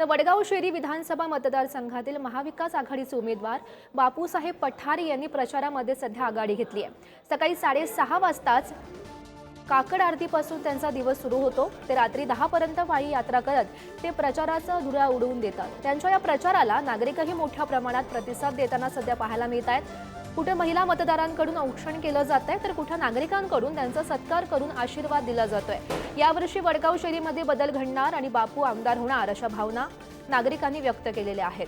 तर वडगाव शेरी विधानसभा मतदारसंघातील महाविकास आघाडीचे उमेदवार बापूसाहेब पठारे यांनी प्रचारामध्ये सध्या आघाडी घेतली आहे. सकाळी साडेसहा वाजताच काकड आरतीपासून त्यांचा दिवस सुरू होतो. ते रात्री दहापर्यंत पायी यात्रा करत ते प्रचाराचा धुरा उडवून देतात. त्यांच्या या प्रचाराला नागरिकही मोठ्या प्रमाणात प्रतिसाद देताना सध्या पाहायला मिळत आहेत. कुठे महिला मतदारांकडून औक्षण केलं जात आहे तर कुठं नागरिकांकडून त्यांचा सत्कार करून आशीर्वाद दिला जातोय. यावर्षी वडगाव शैलीमध्ये बदल घडणार आणि बापू आमदार होणार अशा भावना नागरिकांनी व्यक्त केलेल्या आहेत.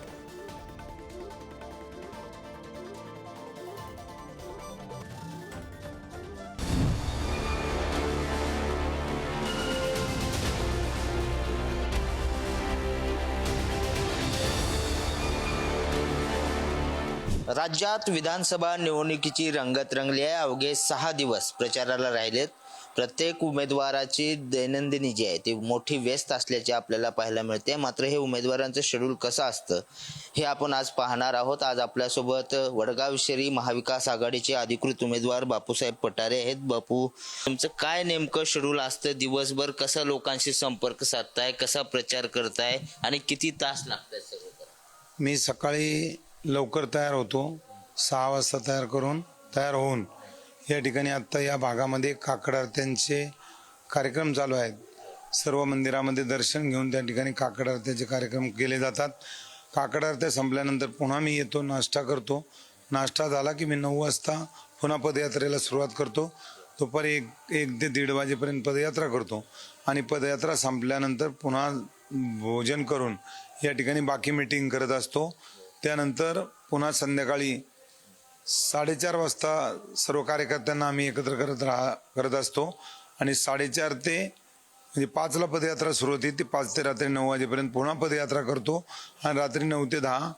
राज्यात विधानसभा निवडणुकीची रंगत रंगली आहे. अवघे सहा दिवस प्रचाराला राहिलेत. प्रत्येक उमेदवाराची दैनंदिनी जी आहे ती मोठी व्यस्त असल्याचे आपल्याला पाहायला मिळते. मात्र हे उमेदवारांचं शेड्यूल कसं असतं हे आपण आज पाहणार आहोत. आज आपल्यासोबत वडगाव शहरी महाविकास आघाडीचे अधिकृत उमेदवार बापूसाहेब पठारे आहेत. बापू तुमचं काय नेमकं शेड्यूल असतं? दिवसभर कसं लोकांशी संपर्क साधताय? कसा प्रचार करताय? आणि किती तास लागतात सगळं मी सकाळी लवकर तयार होतो. सहा वाजता तयार करून तयार होऊन या ठिकाणी आत्ता या भागामध्ये काकडार्थ्यांचे कार्यक्रम चालू आहेत. सर्व मंदिरामध्ये दर्शन घेऊन त्या ठिकाणी काकड आरत्याचे कार्यक्रम केले जातात. काकड आरत्या संपल्यानंतर पुन्हा मी येतो नाश्ता करतो. नाश्ता झाला की मी नऊ वाजता पुन्हा पदयात्रेला सुरुवात करतो. दुपारी एक एक ते दीड वाजेपर्यंत पदयात्रा करतो आणि पदयात्रा संपल्यानंतर पुन्हा भोजन करून या ठिकाणी बाकी मीटिंग करत असतो. त्यानंतर पुन्हा संध्याकाळी साडेचार वाजता सर्व कार्यकर्त्यांना आम्ही एकत्र करत राहा करत असतो. आणि साडेचार ते म्हणजे पाचला पदयात्रा सुरू होती. ती पाच ते रात्री नऊ वाजेपर्यंत पुन्हा पदयात्रा करतो. आणि रात्री नऊ ते दहा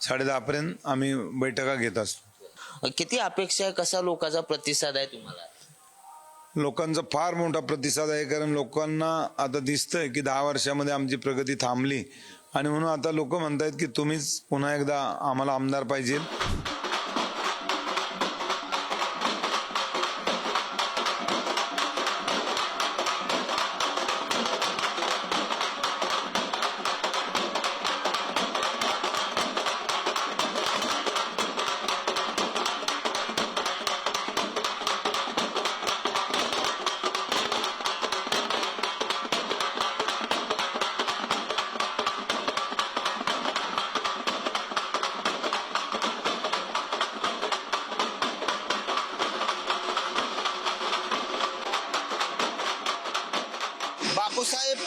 साडेदहापर्यंत आम्ही बैठका घेत असतो. किती अपेक्षा आहे? कसा लोकांचा प्रतिसाद आहे तुम्हाला? लोकांचा फार मोठा प्रतिसाद आहे. कारण लोकांना आता दिसतंय की दहा वर्षामध्ये आमची प्रगती थांबली. आणि म्हणून आता लोक म्हणतायत की तुम्हीच पुन्हा एकदा आम्हाला आमदार पाहिजे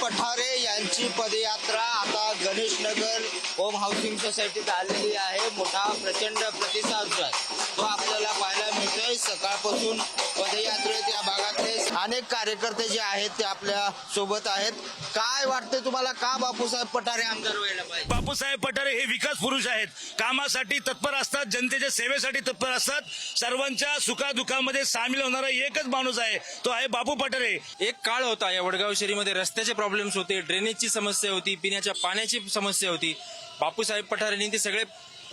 पठारे यांची पदयात्रा आता गणेशनगर होम हाऊसिंग सोसायटीत आलेली आहे. मोठा प्रचंड प्रतिसाद तो आपल्याला पाहायला मिळतोय. सकाळपासून पदयात्रेत या भागातले अनेक कार्यकर्ते जे आहेत ते आपल्यासोबत आहेत. काय वाटतंय तुम्हाला? का बापूसाहेब पठारे आमदार व्हायला पाहिजे? बापूसाहेब पठारे हे विकास पुरुष आहेत. कामासाठी तत्पर असतात जनतेच्या सेवेसाठी तत्पर असतात. सर्वांच्या सुखादुखामध्ये सामील होणारा एकच माणूस आहे तो आहे बापू पठारे. एक काळ होता या वडगाव शहरीमध्ये रस्त्याचे प्रॉब्लेम्स होते ड्रेनेजची समस्या होती पिण्याच्या पाण्याची समस्या होती. बापूसाहेब पठारेंनी ते सगळे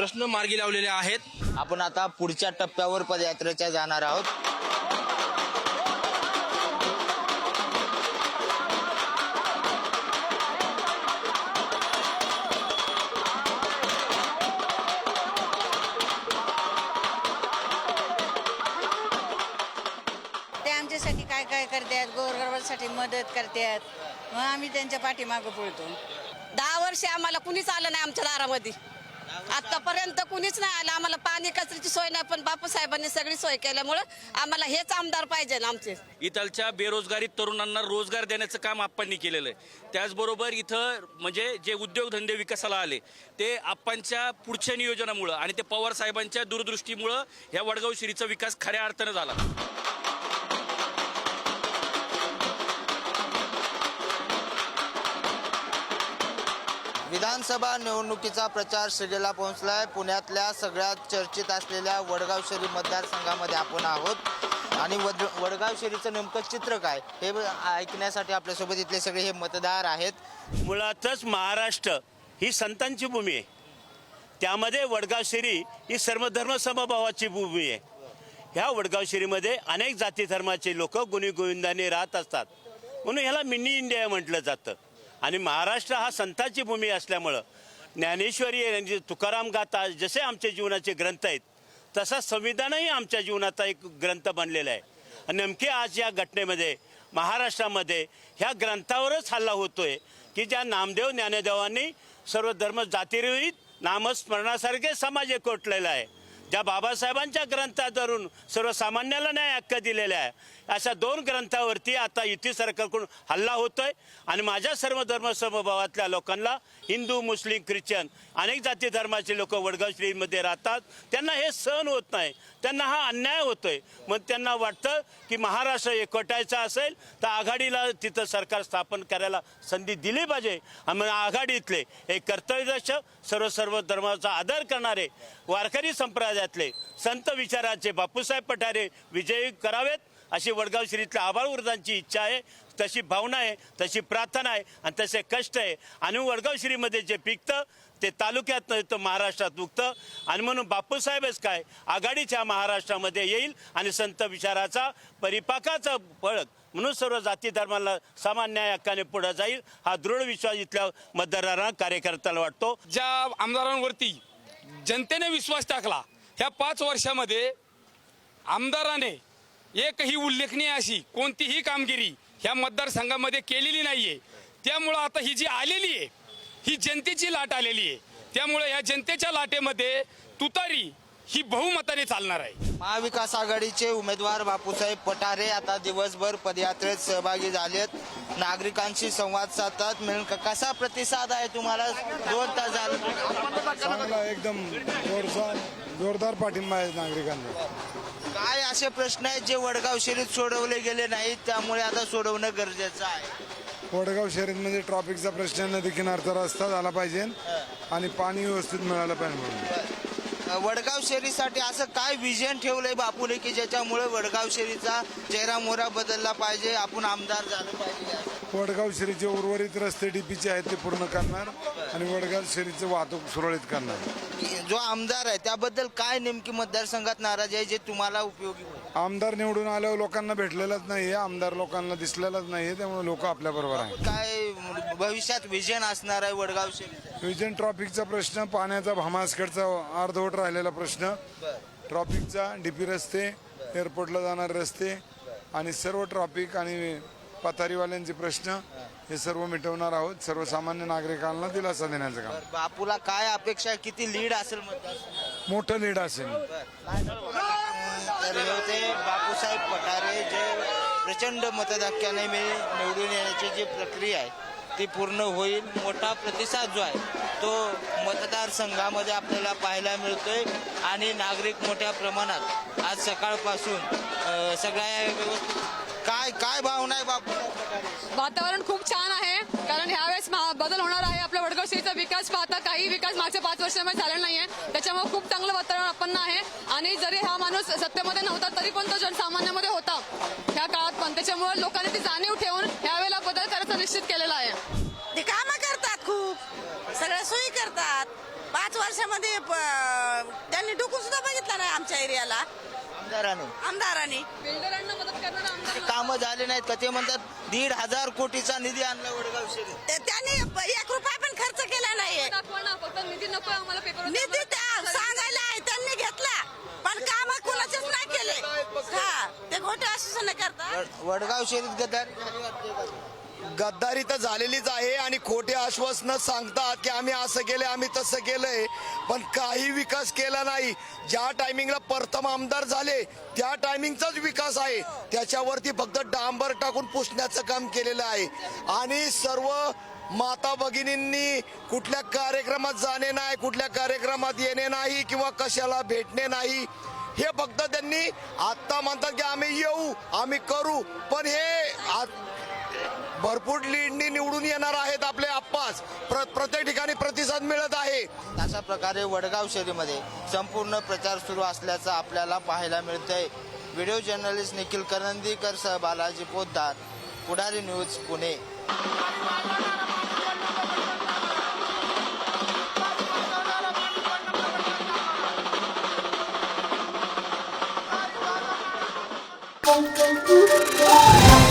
प्रश्न मार्गी लावलेले आहेत. आपण आता पुढच्या टप्प्यावर पदयात्रेच्या जाणार आहोत. ते आमच्यासाठी काय काय करतात गोरगरबासाठी मदत करतात मग आम्ही त्यांच्या पाठीमागं पळतो. दहा वर्ष आम्हाला कुणीच आलं नाही आमच्या दारामध्ये. आतापर्यंत कुणीच नाही आलं. आम्हाला पाणी कचऱ्याची सोय नाही पण बापूसाहेबांनी सगळी सोय केल्यामुळं आम्हाला हेच आमदार पाहिजे ना आमचे. इथलच्या बेरोजगारी तरुणांना रोजगार देण्याचं काम आप्पांनी केलेलं आहे. त्याचबरोबर इथं म्हणजे जे उद्योगधंदे विकासाला आले ते आप्पांच्या पुढच्या नियोजनामुळं आणि ते पवार साहेबांच्या दूरदृष्टीमुळं ह्या वडगाव शिरीचा विकास खऱ्या अर्थानं झाला. विधानसभा निवडणुकीचा प्रचार शिगेला पोहोचलाय. पुण्यातल्या सगळ्यात चर्चित असलेल्या वडगाव शहरी मतदारसंघामध्ये आपण आहोत. आणि वड वडगाव शहरीचं नेमकं चित्र काय? हे ऐकण्यासाठी आपल्यासोबत इथले सगळे हे मतदार आहेत. मुळातच महाराष्ट्र ही संतांची भूमी आहे. त्यामध्ये वडगाव शेरी ही सर्वधर्म समभावाची भूमी आहे. ह्या वडगाव शेरीमध्ये अनेक जाती धर्माचे लोक गुणी गोविंदाने राहत असतात. म्हणून ह्याला मिनी इंडिया म्हटलं जातं. आणि महाराष्ट्र हा संतांची भूमी असल्यामुळं ज्ञानेश्वरी यांचे तुकाराम गाथा जसे आमच्या जीवनाचे ग्रंथ आहेत तसा संविधानही आमच्या जीवनाचा एक ग्रंथ बनलेला आहे. आणि नेमके आज या घटनेमध्ये महाराष्ट्रामध्ये ह्या ग्रंथावरच हल्ला होतोय की ज्या नामदेव ज्ञानदेवांनी सर्व धर्म जातीरहित नामस्मरणासारखे समाज एकवटलेला आहे. ज्या बाबासाहेबांच्या ग्रंथातरून सर्वसामान्याला न्याय हक्क दिलेला आहे अशा दोन ग्रंथावरती आता युती सरकारकडून हल्ला होतोय. आणि माझ्या सर्व धर्म समभावातल्या लोकांना हिंदू मुस्लिम ख्रिश्चन अनेक जाती धर्माचे लोक वडगाव श्रीमध्ये राहतात. त्यांना हे सहन होत नाही. त्यांना हा अन्याय होतोय. मग त्यांना वाटतं की महाराष्ट्र एकवटायचा असेल तर आघाडीला तिथं सरकार स्थापन करायला संधी दिली पाहिजे. आणि मग आघाडीतले एक कर्तव्यदक्ष सर्व सर्व धर्माचा आदर करणारे वारकरी समाजातले संत विचाराचे बापूसाहेब पठारे विजयी करावेत अशी वडगाव श्रीतल्या आभाळ वृद्धांची इच्छा आहे. तशी भावना आहे तशी प्रार्थना आहे आणि तसे कष्ट आहे. आणि वडगाव श्रीमध्ये जे पिकतं ते तालुक्यात येतं महाराष्ट्रात उगतं. आणि म्हणून बापूसाहेबच काय आघाडीच्या महाराष्ट्रामध्ये येईल आणि संत विचाराचा परिपाकाचा फळक म्हणून सर्व जाती धर्माला समान न्याय हक्काने पुढे जाईल हा दृढ विश्वास इथल्या मतदारांना कार्यकर्त्याला वाटतो. ज्या आमदारांवरती जनतेने विश्वास टाकला ह्या पाच वर्षामध्ये आमदाराने एकही उल्लेखनीय अशी कोणतीही कामगिरी ह्या मतदारसंघामध्ये केलेली नाहीये. त्यामुळं आता ही जी आलेली आहे ही जनतेची लाट आलेली आहे. त्यामुळे या जनतेच्या लाटेमध्ये तुतारी ही बहुमताने चालणार आहे. महाविकास आघाडीचे उमेदवार बापूसाहेब पठारे आता दिवसभर पदयात्रेत सहभागी झालेत. नागरिकांशी संवाद साधतात. मिळून क- कसा प्रतिसाद आहे तुम्हाला? दोन तास झाले एकदम जोरदार पाठिंबा आहे नागरिकांना. काय असे प्रश्न आहेत जे वडगाव शहरीत सोडवले गेले नाहीत त्यामुळे आता सोडवणं गरजेचं आहे? वडगाव शहरीमध्ये ट्रॉफिकचा प्रश्न नदी किनारचा रस्ता झाला पाहिजे आणि पाणी व्यवस्थित मिळालं पाहिजे म्हणून. वडगाव शहरीसाठी असं काय विजन ठेवलंय बापूने की ज्याच्यामुळे वडगाव शहरीचा चेहरा मोहरा बदलला पाहिजे आपण आमदार झालं पाहिजे? वडगाव शहरीचे उर्वरित रस्ते डीपीचे आहेत ते पूर्ण करणार आणि वडगाव शहरीचं वाहतूक सुरळीत करणार. जो आमदार आहे त्याबद्दल काय नेमकी मतदारसंघात नाराजी आहे जे तुम्हाला उपयोगी आमदार निवडून आल्यावर लोकांना भेटलेलाच नाहीये आमदार लोकांंना दिसलेलाच नाहीये त्यामुळे लोक आपल्या बरोबर आहेत. काय भविष्यात विजन असणार आहे वडगाव शहरीचं विजन ट्रॉफिकचा प्रश्न पाण्याचा भामासकडचा अर्धवट राहिलेला प्रश्न. ट्रॉफिकचा डीपी रस्ते एअरपोर्टला जाणारे रस्ते आणि सर्व ट्रॉफिक आणि पथारीवाल्यांचे प्रश्न हे सर्व मिटवणार आहोत. सर्वसामान्य नागरिकांना दिलासा देण्याचं काम. बापूला काय अपेक्षा आहे? किती लीड असेल मोठं लीड असेल. तर होते. बापूसाहेब पठारे जे प्रचंड मतदाक्याने मी निवडून येण्याची जी प्रक्रिया आहे ती पूर्ण होईल. मोठा प्रतिसाद जो आहे तो मतदारसंघामध्ये आपल्याला पाहायला मिळतोय. आणि नागरिक मोठ्या प्रमाणात आज सकाळपासून सगळ्या व्यवस्थित काय काय भावना आहे बापू वातावरण खूप छान आहे कारण ह्यावेळेस बदल होणार आहे. विकास पाहता काही विकास मागच्या पाच वर्षामध्ये झाला नाहीये. त्याच्यामुळे खूप चांगलं वातावरण आपण आहे. आणि जरी हा माणूस सत्तेमध्ये नव्हता तरी पण तो जनसामान्यामध्ये होता. ह्या काळात पण. त्याच्यामुळे लोकांनी ती जाणीव ठेवून ह्यावेळेला बदल करायचा निश्चित केलेला आहे. ते कामं करतात खूप. सगळ्या सोयी करतात. पाच वर्षामध्ये प- त्यांनी डुकून सुद्धा बघितलं नाही आमच्या एरियाला. आमदाराने. आमदारांनी. बिल्डरांना मदत करणारा आमदार कामं झाले नाहीत का? ते म्हणतात दीड हजार कोटीचा निधी आणला वडगाव शहरीत ते- त्यांनी प- एक रुपया पण खर्च केला नाहीये दाखवा ना फक्त निधी नको आम्हाला पेपर निधी त्या सांगायला आहे त्यांनी घेतला पण काम कोणाचेच नाही केले हा ते खोटे आश्वासन करतात वड- वडगाव शहरीत गद्दारी झाली वाटते का? गद्दारी तर झालेलीच आहे आणि खोटे आश्वासनं सांगतात की आम्ही असं केलंय आम्ही तसं केलंय. पण काही विकास केला नाही. ज्या टायमिंगला प्रथम आमदार झाले त्या टायमिंगचाच विकास आहे. त्याच्यावरती फक्त डांबर टाकून पुसण्याचं काम केलेलं आहे. आणि सर्व माता भगिनींनी कुठल्या कार्यक्रमात जाणे नाही कुठल्या कार्यक्रमात येणे नाही किंवा कशाला भेटणे नाही हे फक्त त्यांनी आत्ता म्हणतात की आम्ही येऊ आम्ही करू. पण हे भरपूर लीडनी निवडून येणार आहेत आपले आप्पास. प्र प्रत्येक ठिकाणी प्रतिसाद मिळत आहे. अशा प्रकारे वडगाव शहरीमध्ये संपूर्ण प्रचार सुरू असल्याचं आपल्याला पाहायला मिळतंय. व्हिडिओ जर्नलिस्ट निखिल करंदीकर सह Balaji Poddar Pudhari news Pune. canto, canto, canto.